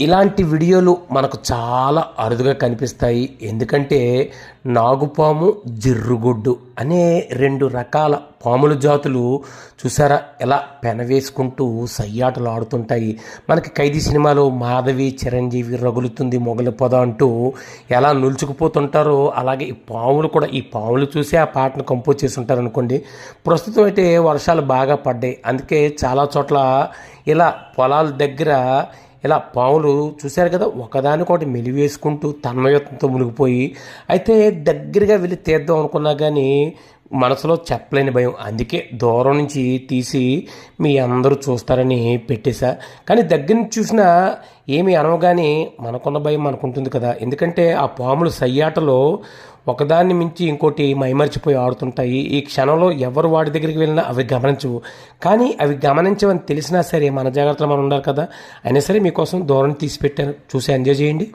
ఇలాంటి వీడియోలు మనకు చాలా అరుదుగా కనిపిస్తాయి. ఎందుకంటే నాగుపాము జిర్రుగుడ్డు అనే రెండు రకాల పాముల జాతులు చూసారా? ఎలా పెనవేసుకుంటూ సయ్యాటలు ఆడుతుంటాయి. మనకి ఖైదీ సినిమాలో మాధవి చిరంజీవి రగులుతుంది మొగలి పొద అంటూ ఎలా నులుచుకుపోతుంటారో అలాగే ఈ పాములు కూడా ఈ పాములు చూసి ఆ పాటను కంపోజ్ చేసి ఉంటారు అనుకోండి. ప్రస్తుతం అయితే వర్షాలు బాగా పడ్డాయి. అందుకే చాలా చోట్ల ఇలా పొలాల దగ్గర ఇలా పాములు చూశారు కదా ఒకదానికొకటి మెలివేసుకుంటూ తన్మయత్వంతో మునిగిపోయి అయితే దగ్గరగా వెళ్ళి తీద్దాం అనుకున్నా కానీ మనసులో చెప్పలేని భయం. అందుకే దూరం నుంచి తీసి మీ అందరూ చూస్తారని పెట్టేశా. కానీ దగ్గర నుంచి చూసినా ఏమి అనవగానే మనకున్న భయం మనకుంటుంది కదా. ఎందుకంటే ఆ పాములు సయ్యాటలో ఒకదాన్ని మించి ఇంకోటి మైమర్చిపోయి ఆడుతుంటాయి. ఈ క్షణంలో ఎవరు వాడి దగ్గరికి వెళ్ళినా అవి గమనించవు. కానీ అవి గమనించవని తెలిసినా సరే మన జాగ్రత్తలు మనం ఉండాలి కదా. అయినా సరే మీకోసం దూరం తీసి పెట్టాను చూసి ఎంజాయ్ చేయండి.